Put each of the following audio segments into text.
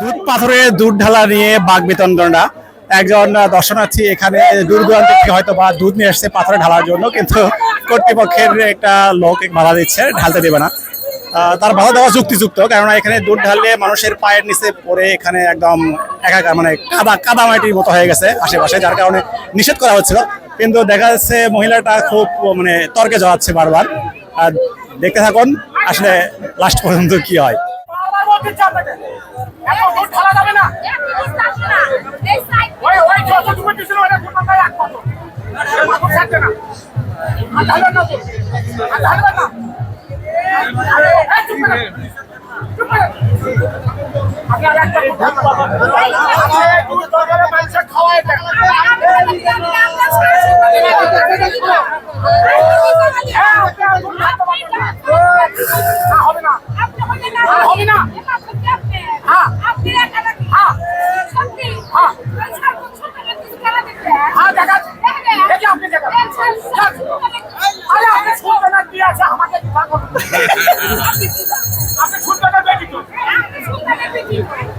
দুধ পাথরে দুধ ঢালা নিয়ে বাঘ বিতণ্ডনা একজন দর্শনার্থী এখানে দূর দূরান্ত থেকে হয়তো বা দুধ নিয়ে এসছে পাথরে ঢালার জন্য, কিন্তু কর্তৃপক্ষের একটা লোক বাধা দিচ্ছে, ঢালতে দেবে না। তার বাধা দেওয়া যুক্তিযুক্ত, কেননা এখানে দুধ ঢাললে মানুষের পায়ের নিচে পড়ে এখানে একদম একাকার মানে কাদা কাদা মাটির মতো হয়ে গেছে আশেপাশে, যার কারণে নিষেধ করা হচ্ছিল। কিন্তু দেখা যাচ্ছে মহিলাটা খুব মানে তর্কে জড়াচ্ছে বারবার আর দেখতে থাকুন আসলে লাস্ট পর্যন্ত কি হয় বলতে কি আছে আমাকে দিতে করুন। আপনি শুনতে না দেখি তো।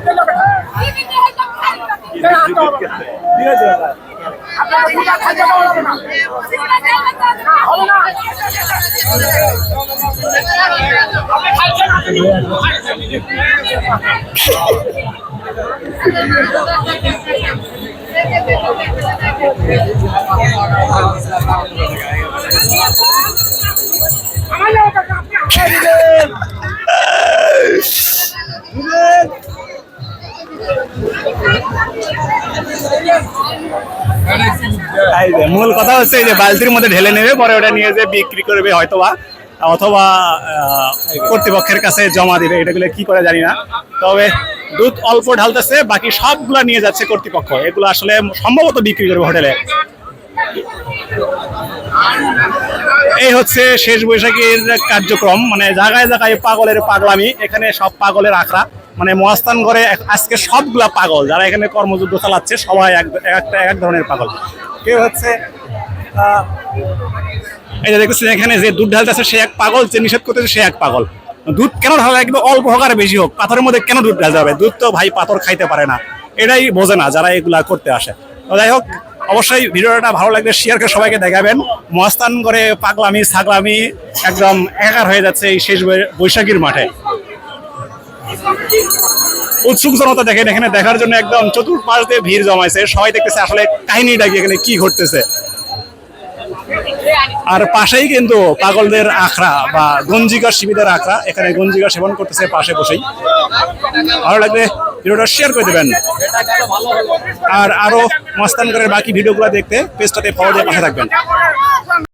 হবে না। পূজা খাইতে হবে না। না, হবে না। মূল কথা হচ্ছে যে বালতির মধ্যে ঢেলে নেবে, পরে ওটা নিয়ে যে বিক্রি করবে হয়তোবা। অথবা কর্তৃপক্ষের কাছে জমা দিবে এটাগুলো কি করে জানি না। তবে দুধ অল্প ঢালতেছে, বাকি সবগুলা নিয়ে যাচ্ছে কর্তৃপক্ষ। এগুলো আসলে সম্ভবত বিক্রি করবে হোটেলে। এই হচ্ছে শেষ বৈশাখীর কার্যক্রম। মানে জায়গায় জায়গায় পাগলের পাগলামি, এখানে সব পাগলের আখড়া। মানে মহাস্থান ঘরে আজকে সবগুলা পাগল, যারা এখানে কর্মযুদ্ধ চালাচ্ছে, সবাই এক একটা এক ধরনের পাগল। কেউ হচ্ছে যে দেখছেন এখানে যে দুধ ঢালতেছে সে এক পাগল, যে নিষেধ করতেছে, সে এক পাগল। দুধ কেন ঢালা একদম অল্প হোক আর বেশি হোক। পাথরের মধ্যে কেন দুধ ঢালতে হবে দুধ তো ভাই পাথর খাইতে পারে না। এটাই বোঝে না যারা এগুলা করতে আসে। তো যাই হোক, অবশ্যই ভিডিওটা ভালো লাগলে শেয়ার করে সবাইকে দেখাবেন। মহাস্থান করে পাগলামি, ছাগলামি একদম একাকার হয়ে যাচ্ছে এই শেষ বৈশাখীর মাঠে। উৎসুক জনতা দেখেন, এখানে দেখার জন্য একদম চতুর্পাশ দিয়ে ভিড় জমাইছে। সবাই দেখতেছে আসলে কাহিনীটা কি, এখানে কি ঘটতেছে। আর পাশেই কিন্তু পাগলদের আখড়া বা গঞ্জিকা শিবিরের আখড়া। এখানে গঞ্জিকা সেবন করতেছে পাশে বসেই। ভালো লাগবে ভিডিওটা শেয়ার করে দেবেন। আর আরও মস্তানগরের বাকি ভিডিওগুলো দেখতে পেজটাতে ফলো দিয়ে পাশে থাকবেন।